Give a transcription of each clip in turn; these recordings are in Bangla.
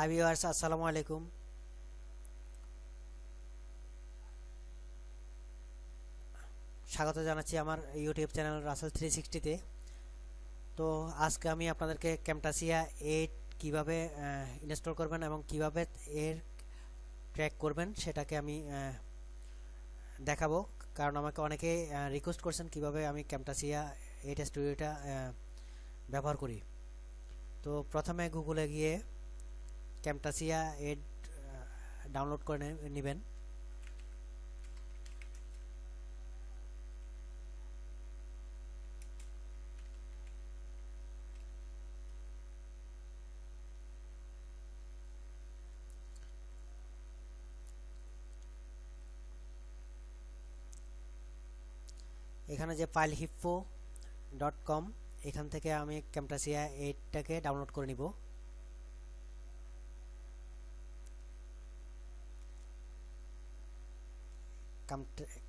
হাই ভিউয়ার্স আসসালামু আলাইকুম স্বাগত জানাচ্ছি আমার ইউটিউব চ্যানেল রাসেল থ্রি সিক্সটিতে তো। আজকে আমি আপনাদেরকে ক্যামটাসিয়া এইট কীভাবে ইনস্টল করবেন এবং কীভাবে এর ট্র্যাক করবেন সেটাকে আমি দেখাবো। কারণ আমাকে অনেকে রিকোয়েস্ট করছেন কীভাবে আমি ক্যামটাসিয়া এইট স্টুডিওটা ব্যবহার করি। তো প্রথমে গুগলে গিয়ে ক্যামটাসিয়া এড ডাউনলোড করে নেবেন। এখানে যে ফাইল হিপ্পো ডট কম এখান থেকে আমি ক্যামটাসিয়া এইটটাকে ডাউনলোড করে নিব।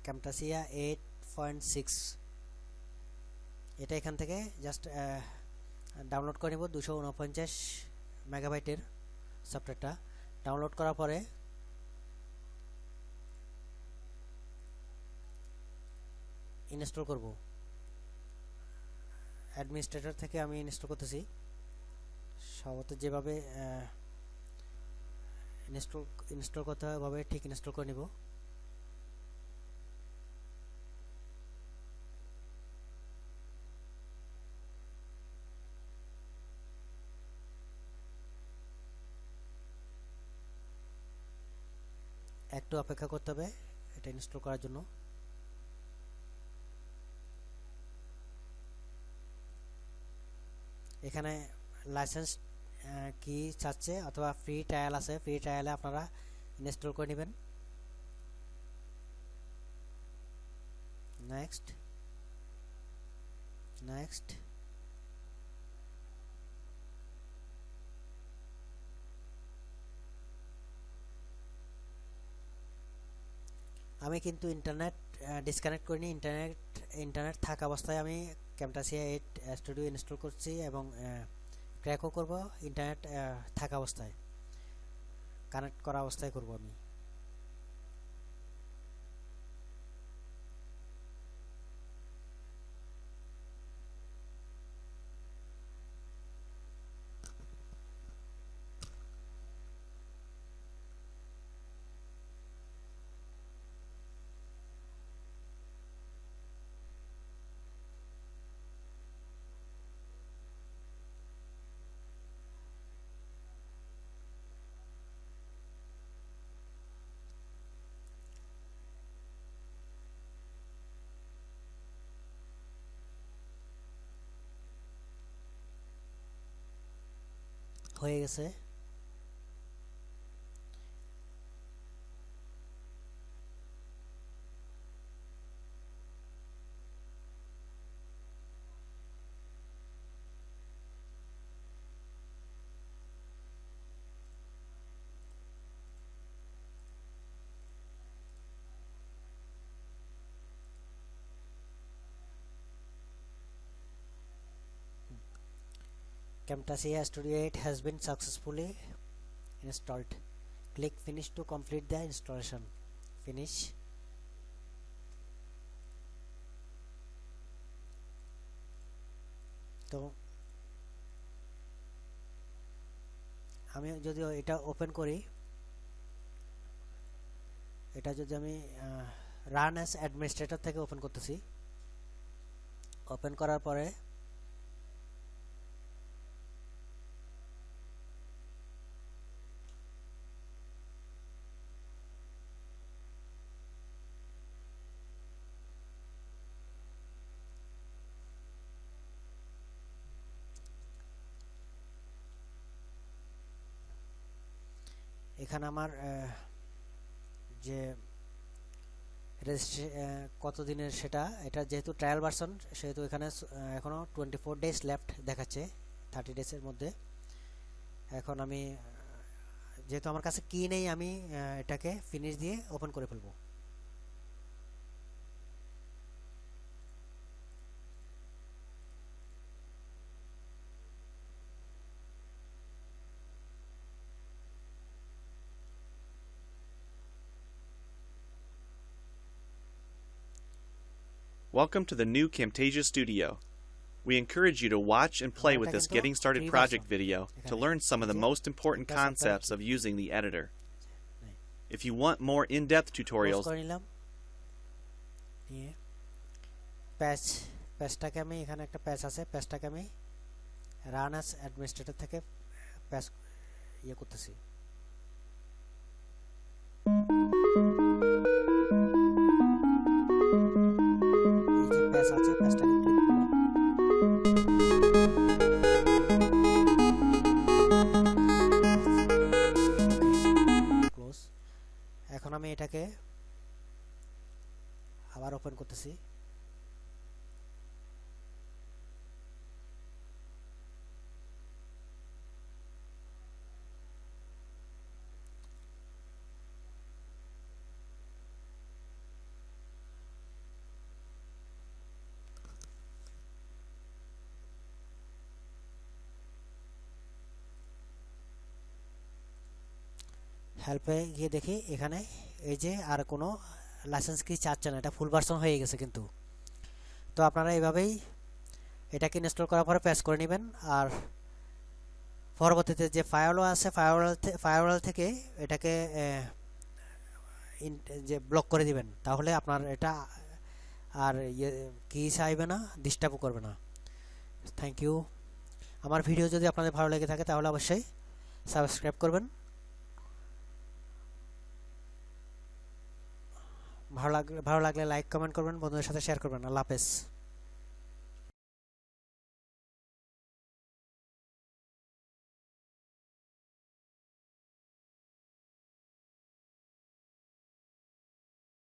ক্যামটাসিয়া এইট পয়েন্ট সিক্স এটা এখান থেকে জাস্ট ডাউনলোড করে নিব দুশো উনপঞ্চাশ মেগাবাইটের সফটওয়্যারটা ডাউনলোড করার পরে ইনস্টল করব। অ্যাডমিনিস্ট্রেটর থেকে আমি ইনস্টল করতেছি। সম্ভবত যেভাবে ইনস্টল ইনস্টল করতে হয় ওভাবে ঠিক ইনস্টল করে নিব। একটু অপেক্ষা করতে হবে, এটা ইনস্টল করার জন্য। এখানে লাইসেন্স কি চাচ্ছে অথবা ফ্রি ট্রায়াল আছে ফ্রি ট্রায়ালে আপনারা ইনস্টল করে নেবেন। নেক্সট নেক্সট আমি কিন্তু ইন্টারনেট ডিসকানেক্ট করিনি। ইন্টারনেট ইন্টারনেট থাকা অবস্থায় আমি ক্যামটাসিয়া এইট স্টুডিও ইনস্টল করছি এবং ক্র্যাকও করব। ইন্টারনেট থাকা অবস্থায়। কানেক্ট করা অবস্থায় করব আমি। হয়ে গেছে। Camtasia Studio 8 has been successfully installed. Click Finish to complete the installation. Finish. তো আমি যদি এটা ওপেন করি এটা যদি আমি রান অ্যাজ অ্যাডমিনিস্ট্রেটর থেকে ওপেন করতেছি ওপেন করার পরে এখানে আমার যে কত দিনের সেটা, এটা যেহেতু ট্রায়াল ভার্সন সেহেতু এখানে এখনও টোয়েন্টি ফোর ডেজ লেফট দেখাচ্ছে থার্টি ডেজের মধ্যে। এখন আমি যেহেতু আমার কাছে কি নেই, আমি এটাকে ফিনিশ দিয়ে ওপেন করে ফেলব। Welcome to the new Camtasia Studio. We encourage you to watch and play with this কিন্তু Getting Started free project version। video to এখানে learn some of the এই যে most important version টা concepts of using the editor. নেই। If you want more in-depth Close tutorials, করে নিলাম নিয়ে প্যাচ প্যাচটাকে আমি এখানে একটা প্যাচ আছে প্যাচটাকে আমি রান অ্যাজ অ্যাডমিনিস্ট্রেটর থেকে প্যাচ ইয়ে করতেছি এটাকে আবার ওপেন করতেছি। হেল্পে গিয়ে দেখি এখানে এই যে আর কোনো লাইসেন্স কি চাচ্ছে না, এটা ফুল ভার্সন হয়ে গেছে কিন্তু। তো আপনারা এইভাবেই এটাকে ইনস্টল করার পরে প্রেস করে নেবেন। আর পরবর্তীতে যে ফায়ারওয়াল আছে ফায়ারওয়াল ফায়ারওয়াল থেকে এটাকে যে ব্লক করে দিবেন, তাহলে আপনার এটা আর ইয়ে কি চাইবে না ডিস্টার্বও করবে না। থ্যাংক ইউ আমার ভিডিও যদি আপনাদের ভালো লেগে থাকে, তাহলে অবশ্যই সাবস্ক্রাইব করবেন। ভালো লাগলে ভালো লাগলে লাইক কমেন্ট করবেন বন্ধুদের সাথে শেয়ার করবেন। আল্লাহ হাফেজ।